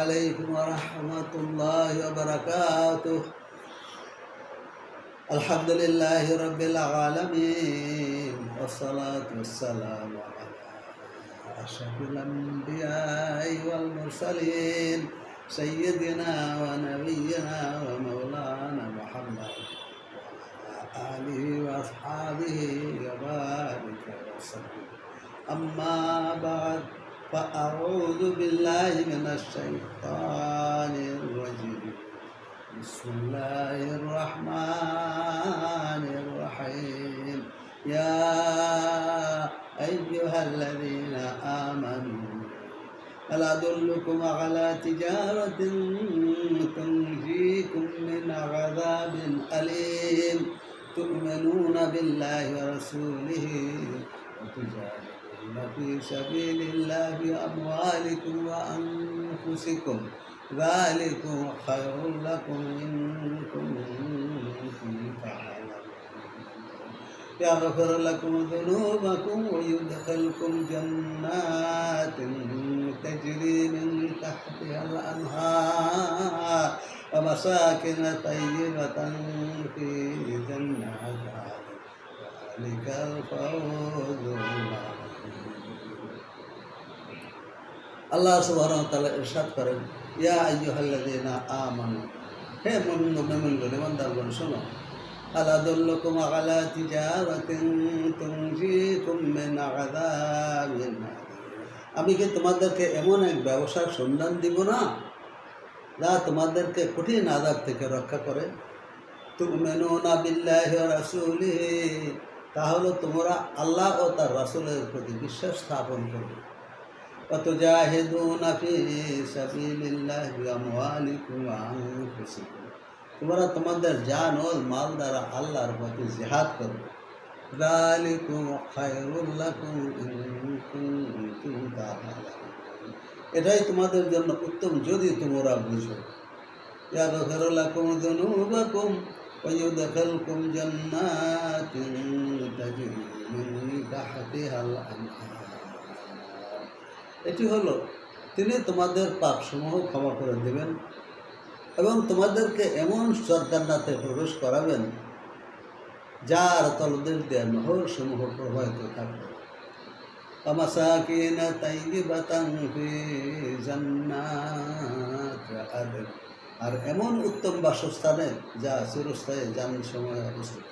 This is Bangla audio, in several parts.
عليكم ورحمة الله وبركاته الحمد لله رب العالمين والصلاة والسلام على أشرف الأنبياء والمرسلين سيدنا ونبينا ومولانا محمد وعلى آله وأصحابه وبارك وسلم أما بعد فأعوذ بالله من الشيطان الرجيم. بسم الله الرحمن الرحيم. يا أيها الذين آمنوا هل أدلكم على تجارة تنجيكم من عذاب أليم. تؤمنون بالله ورسوله. وتجاهدون في سبيل الله بأموالكم وأنفسكم ذلكم خير لكم إن كنتم تعلمون. يغفر لكم ذنوبكم ويدخلكم جنات تجري من تحتها الأنهار ومساكن طيبة في جنات ذلك الفوز আল্লাহ তাআলা ইরশাদ করেন, ইয়া আইয়ুহাল্লাযীনা আমানু, হে মুমিন মুমিনগণ, ইমানদারগণ, শোনো। আলা দুল্লুকুম আলা তিজারাতিন তুনজিকুম মিন আযাবিন আমি কি তোমাদেরকে এমন এক ব্যবসার সন্ধান দিব না, যা তোমাদেরকে কঠিন আজাব থেকে রক্ষা করে? তুমিনুনা বিল্লাহি ওয়া রাসূলিহি তাহলে তোমরা আল্লাহ ও তার রাসূলের প্রতি বিশ্বাস স্থাপন করবে। وتجاهدون في سبيل الله بأموالكم وأنفسكم তোমরা তোমাদের জান ও মাল দ্বারা আল্লাহর প্রতি জিহাদ করবে ذلكم خير لكم إن كنتم تعلمون এটাই তোমাদের জন্য উত্তম যদি তোমরা বুঝো يغفر لكم ذنوبكم ويدخلكم جنات تجري من تحتها الأنهار এটি হলো তিনি তোমাদের পাপসমূহ ক্ষমা করে দেবেন এবং তোমাদেরকে এমন সরকারনাতে প্রবেশ করাবেন যার তলদের দিয়ে নহর সমূহ প্রবাহিত থাকবে ومساكين طيبة في جنات عدن আর এমন উত্তম বাসস্থানে যা চিরস্থায়ী জান সময় অবস্থিত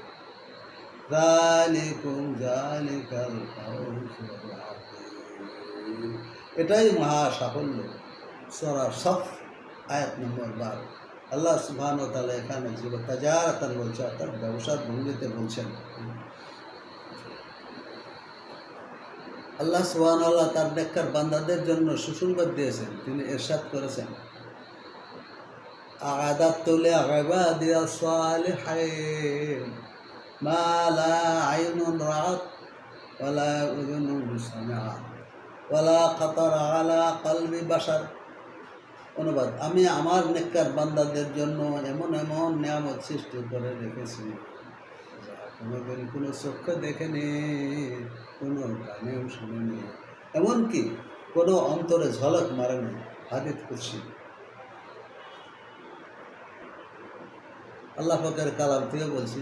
ذلكم ذلك الفوز العظيم এটাই মহা সাফল্য সরা সফ আয়াত নম্বর বারো আল্লাহ সুবহান ও তালা এখানে যে তাজারাতান বলছে অর্থাৎ ব্যবসার ভঙ্গিতে বলছেন আল্লাহ সুবহান আল্লাহ তার নেককার বান্দাদের জন্য সুসংবাদ দিয়েছেন তিনি এরশাদ করেছেন أعددت لعبادي الصالحين ما لا عين رأت ولا أذن سمعت ওয়ালা খাতার আলা কালবি বাসার অনুবাদ, আমি আমার নেককার বান্দাদের জন্য এমন এমন নিয়ামত সৃষ্টি করে রেখেছি। কোনোদিন কোনো চক্ষে দেখেনি, কোনো কানেও শুনেনি। এমনকি কোনো অন্তরে ঝলক মারেনি হাদিত করছি আল্লাহ পাকের কালাম থেকে বলছি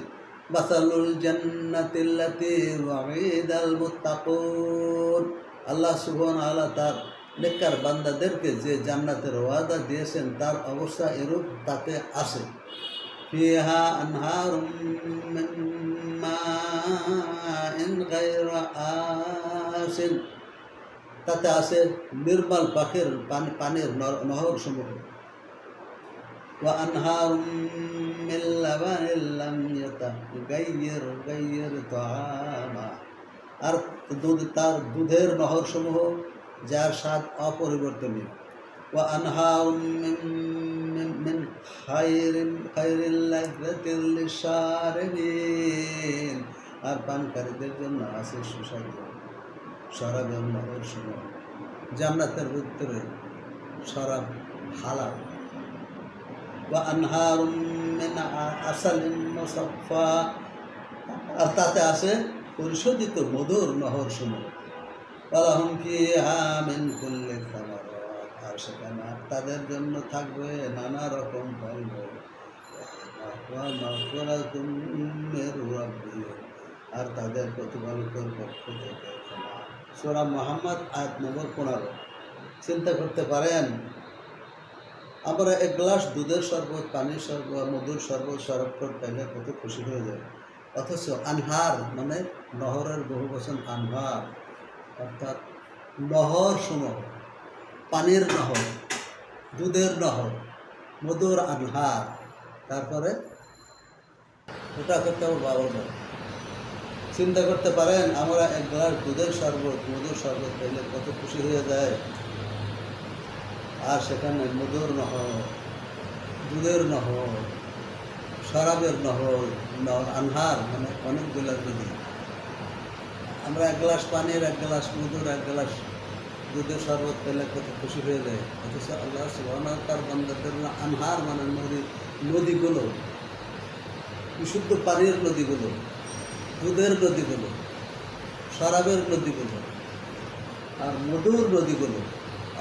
বাসালুল জান্নাতিল্লাতি ওয়াইদাল মুত্তাকুন। আল্লাহ সুবহান আল্লাহ তার নেককার বান্দাদেরকে যে জান্নাতের ওয়াদা দিয়েছেন তার অবস্থা এরূপ তাতে আসে ফিহা আনহার মিন মাইন গায়রা আসিন তাতে আছে নির্মল পাখির পানি পানির নহর সমূহ وأنهار من لبن لم يتغير غير طعاما আর দুধ, তার দুধের নহর সমূহ যার স্বাদ অপরিবর্তনীয়। ও আনহা আর পানকারীদের জন্য আছে সুস্বাদু শরাবের নহর সমূহ জান্নাতের উত্তরে শরাব হালাল। বা আনহার মুসাফা আর তাতে আছে পরিশোধিত মধুর নহর সমূহ। কুল্লি থামারাত আর তাদের জন্য থাকবে নানা রকম ফল আর তাদের প্রতিপালকের পক্ষ থেকে সোরা মোহাম্মদ আয়াত নম্বর পনেরো। চিন্তা করতে পারেন, আমরা এক গ্লাস দুধের শরবত, পানির শরবত, মধুর শরবত শরবত পেলে কত খুশি হয়ে যায় অথচ আনহার মানে নহরের বহু বচন আনহার, অর্থাৎ নহর সমূহ, পানির নহর, দুধের নহর, মধুর আনহার। তারপরে ওটা করতে আমার বাবা বলে চিন্তা করতে পারেন, আমরা এক গ্লাস দুধের শরবত, মধুর শরবত পেলে কত খুশি হয়ে যায়। আর সেখানে মধুর নহর, দুধের নহর শরাবের নহর নহর আনহার মানে অনেকগুলো নদী আমরা এক গ্লাস পানির, এক গ্লাস মধুর, এক গ্লাস দুধের শরবত পেলে কত খুশি হয়ে যায়। অথচ আল্লাহ সুবাহ তার বন্ধাদের আনহার মানে নদী, নদীগুলো। বিশুদ্ধ পানির নদীগুলো, দুধের নদীগুলো, শরাবের নদীগুলো, আর মধুর নদীগুলো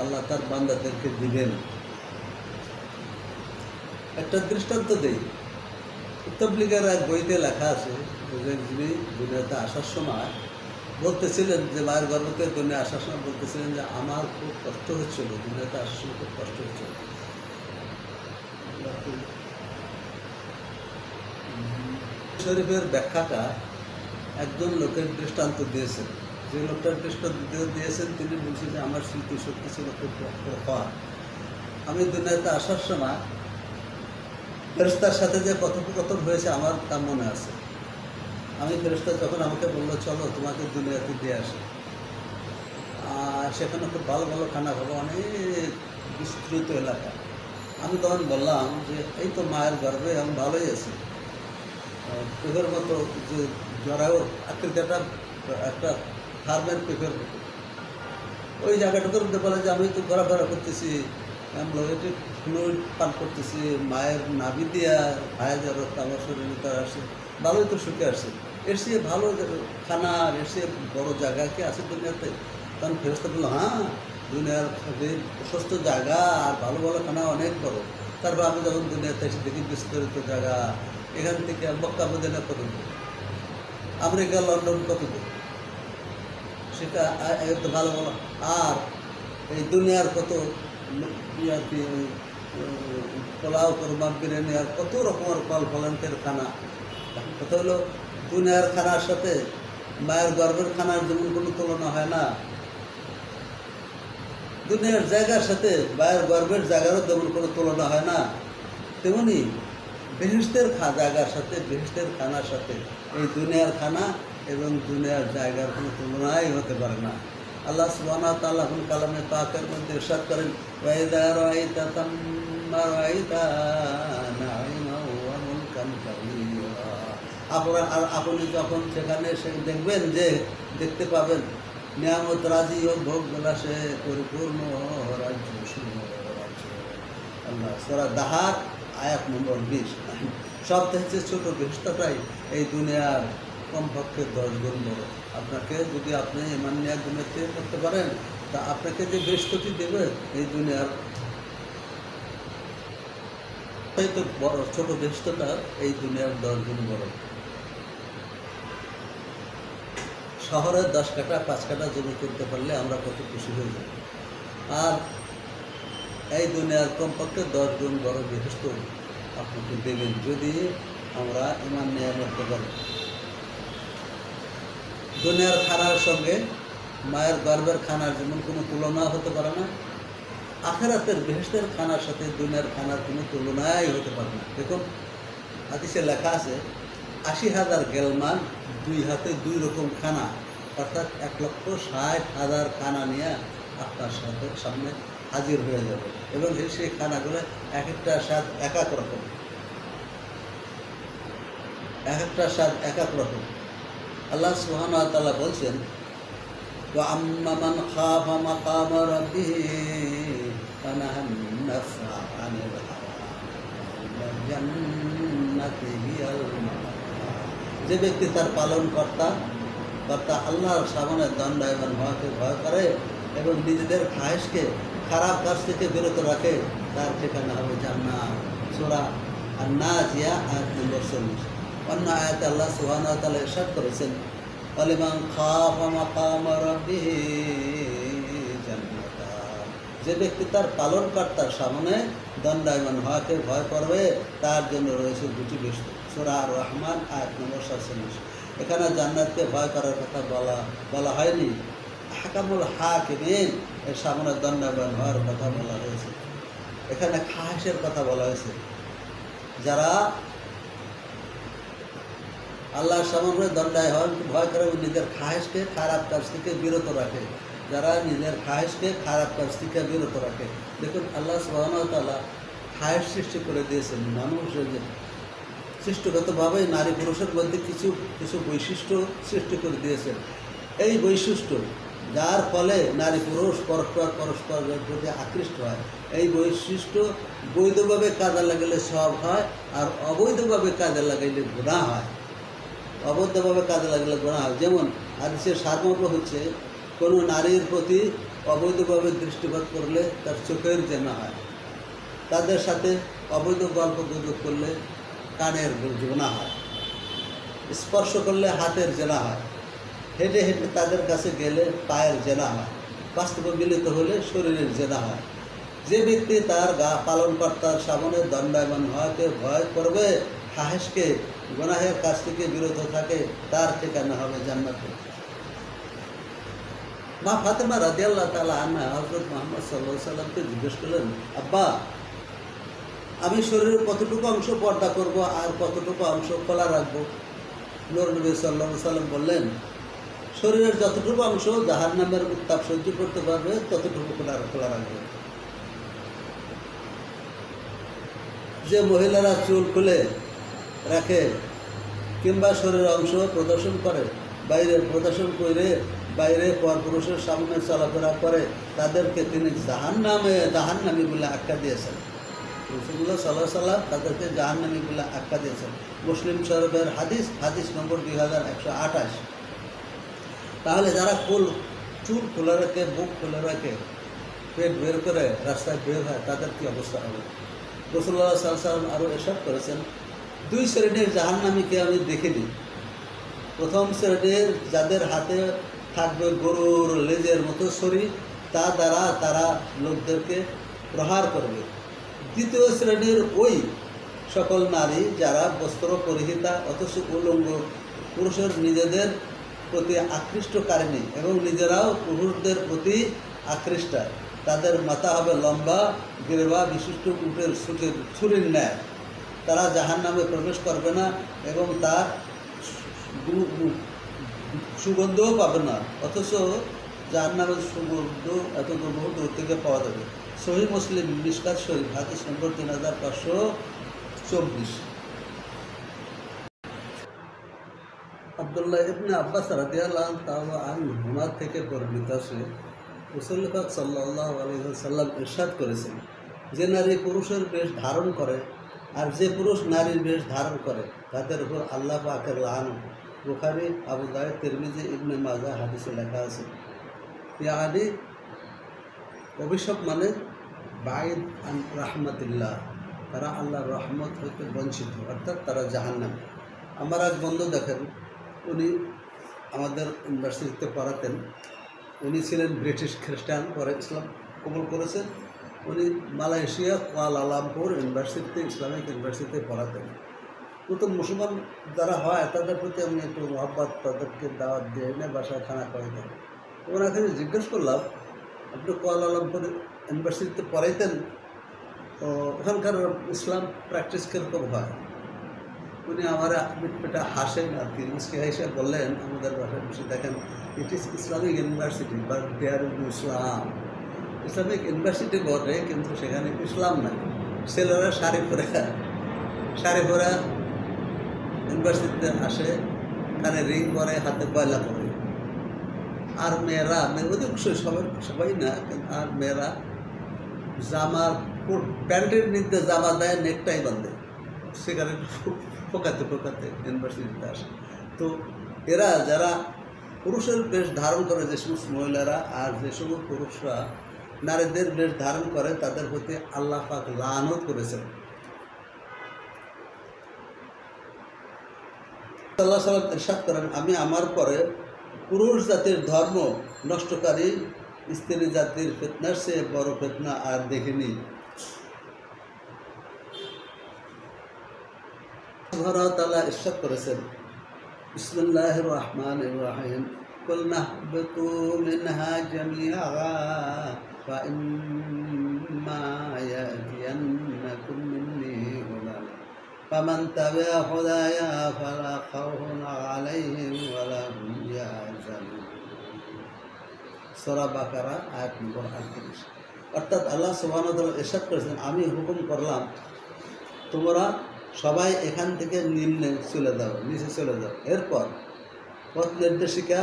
আল্লাহ তার বান্দাদেরকে দিবেন। একটা দৃষ্টান্ত দেই। তবলিগের এক বইতে লেখা আছে যিনি দুনিয়াতে আসার সময় বলতেছিলেন যে, মায়ের গর্ভতে দুনিয়া আসার সময় বলতেছিলেন যে, আমার খুব কষ্ট হচ্ছিল, দুনিয়াতে আসার সময় খুব কষ্ট হচ্ছিল। শরীফের ব্যাখ্যাটা একজন লোকের দৃষ্টান্ত দিয়েছেন যে লোকটার দৃষ্টান্ত দিয়ে- দিয়েছেন, তিনি বলছেন যে, আমার স্মৃতি শক্তি ছিল খুব প্রখর আমি দুনিয়াতে আসার সময় ফেরস্তার সাথে যে কথোপকথন হয়েছে আমার তা মনে আছে। আমি ফেরস্তা যখন আমাকে বলল, চলো, তোমাকে দুনিয়াতে দিয়ে আসে। আর সেখানে খুব ভালো ভালো খানা খাব অনেক বিস্তৃত এলাকা। আমি তখন বললাম যে, এই তো মায়ের গর্বে আমি ভালোই আছি। পেঁপের মতো যে জরায়ু আকৃতিটা একটা ফার্মের পেঁপের মতো। ওই জায়গাটুকুর মধ্যে বলে যে, আমি তো ঘোরাফেরা করতেছি অ্যামলোয়েটিক ফ্লুইড পান করতেছি, মায়ের নাভি দিয়া ভাইয়াদের রক্ত আমার শরীরে ভিতরে আসে, ভালোই তো সুখে আসছে এর চেয়ে ভালো খানা আর এর চেয়ে বড় জায়গা কি আছে দুনিয়াতে? তখন ফেরস্তা বলল হ্যাঁ দুনিয়ার যে প্রশস্ত জায়গা আর ভালো ভালো খানা অনেক বড়। তারপর আমি যখন দুনিয়াতে এসে দেখি বিস্তরিত জায়গা, এখান থেকে মক্কা, মদিনা কত আমেরিকা, লন্ডন কত সেটা ভালো ভালো আর এই দুনিয়ার কত ল- ই আর কি পোলাও কোরমা বিরিয়ানি আর কত রকমের ফল ফলান্তের খানা। কথা হলো, দুনিয়ার খানার সাথে মায়ের গর্ভের খানার যেমন কোনো তুলনা হয় না, দুনিয়ার জায়গার সাথে মায়ের গর্ভের জায়গারও তেমন কোনো তুলনা হয় না। তেমনি বেহেস্তের খা জায়গার সাথে বেহেস্তের খানার সাথে এই দুনিয়ার খানা এবং দুনিয়ার জায়গার কোনো তুলনাই হতে পারে না। আল্লাহ তাআলা কোন কালামে পাকের মধ্যে ইরশাদ করেন ওয়াইদা রাআইতা তাম্মা কাবীরা আপনারা আর আপনি যখন সেখানে সে দেখবেন যে দেখতে পাবেন, নিয়ামত রাজি ও ভোগ বিলাসে পরিপূর্ণ রাজ্য রাজ্য। আল্লাহ সরা দাহার আয়াত নম্বর বিশ। সব থেকে ছোট বৃহস্পতাই এই দুনিয়ার কমপক্ষে দশ গুণ বড়। আপনাকে যদি আপনি ইমান নিয়ে দুনিয়াতে করতে পারেন, তা আপনাকে যে বৃহস্পতি দেবে এই দুনিয়ার তো বড়, ছোট বৃহস্পতা এই দুনিয়ার দশ গুণ বড়। শহরে দশ কাটা পাঁচ কাটা জমি করতে পারলে আমরা কত খুশি হয়ে যাই আর এই দুনিয়ার কমপক্ষে দশ গুণ বড় বৃহস্প আপনাকে দেবেন, যদি আমরা ইমান নিয়ে করতে পারি। দুনিয়ার খানার সঙ্গে মায়ের গর্বের খানার যেমন কোনো তুলনা হতে পারে না, আখেরাতের বেহেস্তের খানার সাথে দুনিয়ার খানার কোনো তুলনাই হতে পারে না। দেখুন, হাদিসে লেখা আছে, আশি হাজার গেলমান দুই হাতে দুই রকম খানা, অর্থাৎ এক লক্ষ ষাট হাজার খানা নিয়ে আপনার সাথে সামনে হাজির হয়ে যাবে এবং সেই খানাগুলো এক একটা স্বাদ এক এক রকম। এক একটা স্বাদ এক এক রকম। আল্লাহ সুবহানাহু ওয়া বলছেন, ওয়া আম্মা মান খাফা মাকাম রাব্বিহি ফানাহা নাফসা আনিল জান্নাতি হিয়াল যে ব্যক্তি তার পালন কর্তা কর্তা আল্লাহর সামনে দণ্ডায়মান হওয়াকে ভয় করে এবং নিজেদের খায়েশকে খারাপ কাজ থেকে বিরত রাখে, তার ঠিকানা হবে জান্নাত। সোরা আর না জিয়া আয়াত নম্বর চল্লিশ। অন্য আয়াতে আল্লাহ সুহান তালা করেছেন অলিমান খাফা মাকাম রাব্বিহি যে ব্যক্তি তার পালনকর্তার সামনে দণ্ডায়মান হওয়াকে ভয় করবে, তার জন্য রয়েছে দুটি বিষয় সোরা রহমান আয়াত নম্বর সাতচল্লিশ। এখানে জান্নাতকে ভয় করার কথা বলা বলা হয়নি। হাকামুল হাকিমিন, এর সামনে দণ্ডায়মান হওয়ার কথা বলা হয়েছে। এখানে খাহেসের কথা বলা হয়েছে। যারা আল্লাহর সামনে দণ্ডায় হন, ভয় করে নিজের খাহেসকে খারাপ কাজ থেকে বিরত রাখে। যারা নিজের খাহেসকে খারাপ কাজ থেকে বিরত রাখে। দেখুন, আল্লাহ সুবাহতাল্লাহ খায়েস সৃষ্টি করে দিয়েছেন। মানুষের সৃষ্টিগতভাবে নারী পুরুষের মধ্যে কিছু কিছু বৈশিষ্ট্য সৃষ্টি করে দিয়েছেন। এই বৈশিষ্ট্য যার ফলে নারী পুরুষ পরস্পর পরস্পরের প্রতি আকৃষ্ট হয়। এই বৈশিষ্ট্য বৈধভাবে কাজে লাগালে সব হয় আর অবৈধভাবে কাজে লাগাইলে গুণা হয়। অবৈধভাবে কাজে লাগলে গোনা হয়। যেমন হাদিসের সারমর্ম হচ্ছে, কোনো নারীর প্রতি অবৈধভাবে দৃষ্টিপাত করলে তার চোখের জেনা হয়। তাদের সাথে অবৈধ গল্প গুজব করলে কানের জোনা হয়। স্পর্শ করলে হাতের জেনা হয়। হেঁটে হেঁটে তাদের কাছে গেলে পায়ের জেনা হয়। বাস্তবে মিলিত হলে শরীরের জেনা হয়। যে ব্যক্তি তার গা পালনকর্তার সামনে দণ্ডায়মান হওয়াকে ভয় করবে হাহেসকে গুনাহের কাছ থেকে বিরত থাকে, তার ঠিকানা হবে জান্নাতে। মা ফাতেমা রাদিয়াল্লাহ তালা আন্না হজরত মোহাম্মদ সাল্লাহ সাল্লামকে জিজ্ঞেস করলেন, আব্বা, আমি শরীরের কতটুকু অংশ পর্দা করব আর কতটুকু অংশ খোলা রাখব? নূর নবী সাল্লাহ সাল্লাম বললেন, শরীরের যতটুকু অংশ জাহার নামের উত্তাপ সহ্য করতে পারবে, ততটুকু খোলা খোলা রাখবে। যে মহিলারা চুল খুলে রাখে। কিংবা শরীরের অংশ প্রদর্শন করে, বাইরে প্রদর্শন করে, বাইরে পরপুরুষের সামনে চলাফেরা করে, তাদেরকে তিনি জাহান নামে জাহান নামি বলে আখ্যা দিয়েছেন। রসুল্লাহ সাল্লাহ সাল্লাম তাদেরকে জাহান নামি বলে আখ্যা দিয়েছেন। মুসলিম শরফের হাদিস হাদিস নম্বর দুই হাজার একশো আঠাশ। তাহলে যারা ফুল, চুল খুলে রাখে, বুক খুলে রাখে, পেট বের করে, রাস্তায় বের হয়, তাদের কী অবস্থা হবে? রসুল্লাহ সাল্লাম আরও এসব করেছেন দুই শ্রেণির জাহান্নামীকে আমি দেখে দেখিনি প্রথম শ্রেণির যাদের হাতে থাকবে গরুর লেজের মতো শরীর, তা দ্বারা তারা লোকদেরকে প্রহার করবে। দ্বিতীয় শ্রেণির ওই সকল নারী যারা বস্ত্র, পরিহিতা অথচ উলঙ্গ পুরুষের নিজেদের প্রতি আকৃষ্টকারিণী এবং নিজেরাও পুরুষদের প্রতি আকৃষ্ট, তাদের মাথা হবে লম্বা গেরবা বিশিষ্ট উটের ছুটির ছুরির ন্যায়। তারা জাহান নামে প্রবেশ করবে না এবং তার সুগন্ধও পাবে না। অথচ জাহান নামের সুগন্ধ এত বহু দূর থেকে পাওয়া যাবে। সহি মুসলিম মিসকাত শরীফ, হাদিস নম্বর তিন হাজার পাঁচশো চব্বিশ। আবদুল্লাহ ইবনে আব্বাস রাদিয়াল্লাহু তাআলা আনহুমা থেকে বর্ণিত আছে, রসুল পাক সাল্লাল্লাহু আলাইহি সাল্লাম ইরশাদ করেছেন, যে নারী পুরুষের বেশ ধারণ করে আর যে পুরুষ নারীর বেশ ধারণ করে, তাদের উপর আল্লাহ পাকের লাহান। বুখারি, আবু দায় তিরমিজি, ইবনে মাজা হাদিসে লেখা আছে। ইয়ানি অভিশাপ মানে বাইদ রাহমাতিল্লাহ। তারা আল্লাহর রহমত হইতে বঞ্চিত, অর্থাৎ তারা জাহান্নাম। আমার এক বন্ধু দেখেন, উনি আমাদের ইউনিভার্সিটিতে পড়াতেন। উনি ছিলেন ব্রিটিশ খ্রিস্টান, পরে ইসলাম কবুল করেছেন উনি মালয়েশিয়া, কুয়ালালামপুর ইউনিভার্সিটিতে, ইসলামিক ইউনিভার্সিটিতে পড়াতেন। নতুন মুসলমান যারা হয়, তাদের প্রতি আমি একটু মহব্বত, তাদেরকে দাওয়াত দিয়ে এনে বাসায় খানা করে দেয় ওনাকে জিজ্ঞেস করলাম, আপনি কুয়ালালামপুর ইউনিভার্সিটিতে পড়াইতেন? তো ওখানকার ইসলাম প্র্যাকটিস কীরকম হয়? উনি আমার পেটা হাসেন আর কি মুসকে হেসে বললেন, আমাদের বাসায় বসে দেখেন it is Islamic university but there Islam Islamic university বটে, কিন্তু সেখানে ইসলাম নাই। ছেলেরা শাড়ি পরে শাড়ি পরে ইউনিভার্সিটিতে আসে, কানে রিং পরে, হাতে পয়লা করে আর মেয়েরা মেয়ে অধিকাংশই সবাই সবাই না, কিন্তু আর মেয়েরা জামার কোট, প্যান্টের নিতে জামা দেয়, নেকটাই বাঁধে। সেখানে ফোকাতে ফোকাতে ইউনিভার্সিটিতে আসে। তো এরা যারা পুরুষের বেশ ধারণ করে যে সমস্ত মহিলারা আর যে সমস্ত পুরুষরা নারীদের বেশ ধারণ করে তাদের প্রতি আল্লাহ পাক লানত করেছেন আল্লাহ সাল্লাম ইরশাদ করেন আমি আমার পরে পুরুষ জাতির ধর্ম নষ্টকারী স্ত্রী জাতির ফেতনার চেয়ে বড় ফেতনা আর দেখিনি আল্লাহ তাআলা ইরশাদ করেছেন বিসমিল্লাহ রহমান রহিম قل نهبطوا منها جميعا فإما يأتينكم مني هدى فمن تبع هدايا فلا خوف عليهم ولا هم يحزنون সূরা বাকারা আয়াত নম্বর আটত্রিশ অর্থাৎ আল্লাহ সুবহানাহু ওয়া তাআলা ইরশাদ করেছেন আমি হুকুম করলাম তোমরা সবাই এখান থেকে নিম্নে চলে যাও নিচে চলে যাও এরপর পথ নির্দেশিকা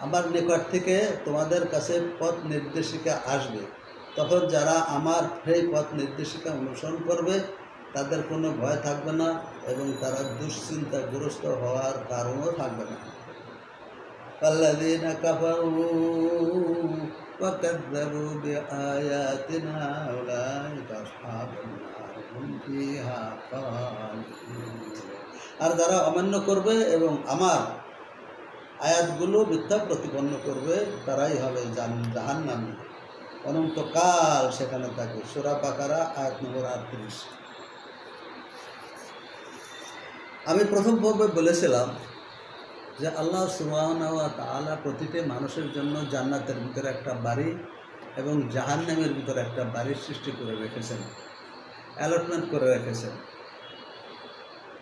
আমার নিকট থেকে তোমাদের কাছে পথ নির্দেশিকা আসবে তখন যারা আমার সেই পথ নির্দেশিকা অনুসরণ করবে তাদের কোনো ভয় থাকবে না এবং তারা দুশ্চিন্তাগ্রস্ত হওয়ার কারণও থাকবে না الذين كفروا وكذبوا بآياتنا أولئك أصحاب النار هم فيها خالدون আর যারা অমান্য করবে এবং আমার আয়াতগুলো মিথ্যা প্রতিপন্ন করবে, তারাই হবে জান জাহান নামে অনন্তকাল সেখানে থাকে সুরা পাকারা আয়াত নম্বর আটত্রিশ। আমি প্রথম পর্বে বলেছিলাম যে আল্লাহ সুবাহ তালা প্রতিটি মানুষের জন্য জান্নাতের ভিতরে একটা বাড়ি এবং জাহান্নামের ভিতরে একটা বাড়ির সৃষ্টি করে রেখেছেন অ্যালটমেন্ট করে রেখেছেন।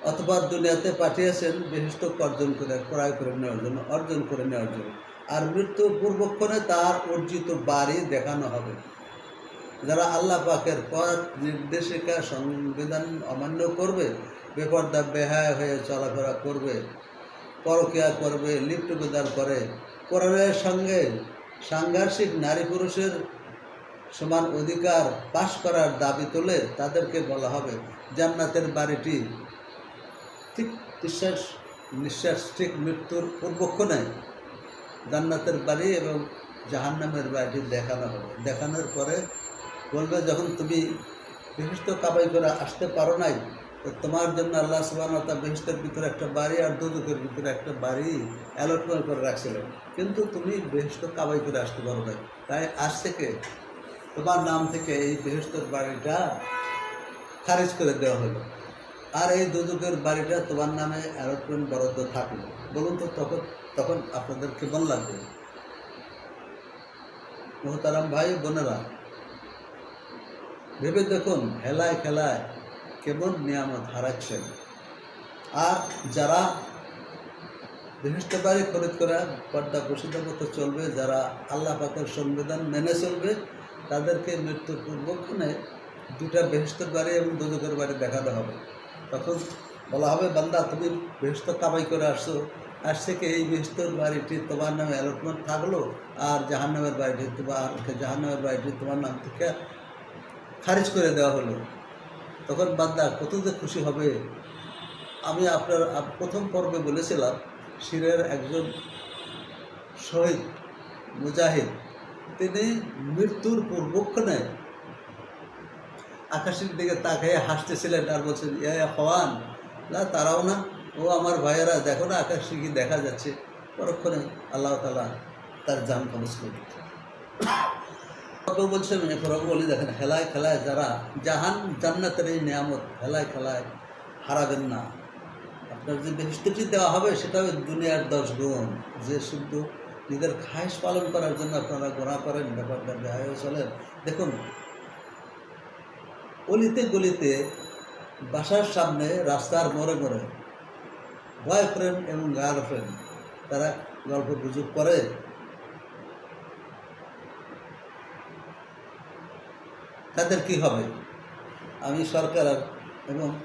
অথবা দুনিয়াতে পাঠিয়েছেন বিশিষ্ট অর্জন করে, ক্রয় করে নেওয়ার জন্য, অর্জন করে নেওয়ার জন্য। আর মৃত্যুর পূর্বক্ষণে তার অর্জিত বাড়ি দেখানো হবে। যারা আল্লাহ পাকের পথ, নির্দেশিকা, সংবিধান অমান্য করবে, বেপর্দা, বেহায় হয়ে চলাফেরা করবে, পরকিয়া করবে লিপ্ট টুগেদার করে, কোরআনের সঙ্গে সাংঘর্ষিক নারী পুরুষের সমান অধিকার পাশ করার দাবি তোলে তাদেরকে বলা হবে, জান্নাতের বাড়িটি ঠিক নিঃশ্বাস নিঃশ্বাস ঠিক মৃত্যুর পূর্বক্ষণে জান্নাতের বাড়ি এবং জাহান্নামের বাড়িটি দেখানো হবে। দেখানোর পরে বলবে, যখন তুমি বিশিষ্ট কাবাই করে আসতে পারো নাই, তো তোমার জন্য আল্লাহ সুবাহতা বেহিস্তের ভিতরে একটা বাড়ি আর দুদুকের ভিতরে একটা বাড়ি অ্যালটমেন্ট করে রাখছিলেন। কিন্তু তুমি বেহিস্ত কাবাই করে আসতে পারো নাই। তাই আজ থেকে তোমার নাম থেকে এই বেহিস্তর বাড়িটা খারিজ করে দেওয়া হলো। আর এই দুদুকের বাড়িটা তোমার নামে অ্যালটমেন্ট বরাদ্দ থাকল। বলুন তো তখন তখন আপনাদের কেমন লাগবে? মোহতারাম ভাই বোনেরা, ভেবে দেখুন হেলায় খেলায় কেমন নিয়ামত হারাচ্ছেন। আর যারা বৃহস্পতিবারে খরিদ করা পর্দা প্রসিদ্ধ মতো চলবে, যারা আল্লাহ পাকের সংবিধান মেনে চলবে, তাদেরকে মৃত্যুর পূর্বক্ষণে দুটা বেহস্তের বাড়ি এবং দুজকের বাড়ি দেখাতে হবে। তখন বলা হবে, বান্দা, তুমি বেহস্ত কামাই করে আসছো। আজ থেকে এই বেহস্তর বাড়িটি তোমার নামে অ্যালটমেন্ট থাকল আর জাহান্নামের বাড়িটি তোমার, জাহান্নামের বাড়িটি তোমার নাম থেকে খারিজ করে দেওয়া হলো। তখন বান্দা, কত যে খুশি হবে। আমি আপনার প্রথম পর্বে বলেছিলাম, শিরের একজন শহীদ, মুজাহিদ, তিনি মৃত্যুর পূর্বক্ষণে আকাশের দিকে তাকাইয়ে হাসতেছিলেন আর বলছেন, ইয়া হওয়ান না তারাও না। ও আমার ভাইয়েরা, দেখো না আকাশে কি দেখা যাচ্ছে। পরক্ষণে আল্লাহ তালা তার জান খরচ করে কেউ বলছে ফরক বলি, দেখেন খেলায় খেলায় যারা জাহান, জান্নাতের এই নিয়ামত খেলায় খেলায় হারাবেন না। আপনার যে বেহিস্তটি দেওয়া হবে সেটা হবে দুনিয়ার দশ গুণ। যে শুধু নিজের খায়েশ পালন করার জন্য আপনারা গোনা করেন, ব্যাপারটা বেহায় চলেন দেখুন অলিতে গলিতে বাসার সামনে রাস্তার মোড়ে মোড়ে বয়ফ্রেন্ড এবং গার্লফ্রেন্ড তারা গল্প গুজব করে। তাদের কি হবে? আমি সরকার এবং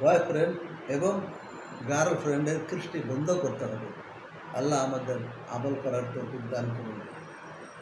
বয়ফ্রেন্ড এবং গার্লফ্রেন্ডের কৃষ্টি বন্ধ করতে হবে। আল্লাহ আমাদের আমল করার তো দান করুন।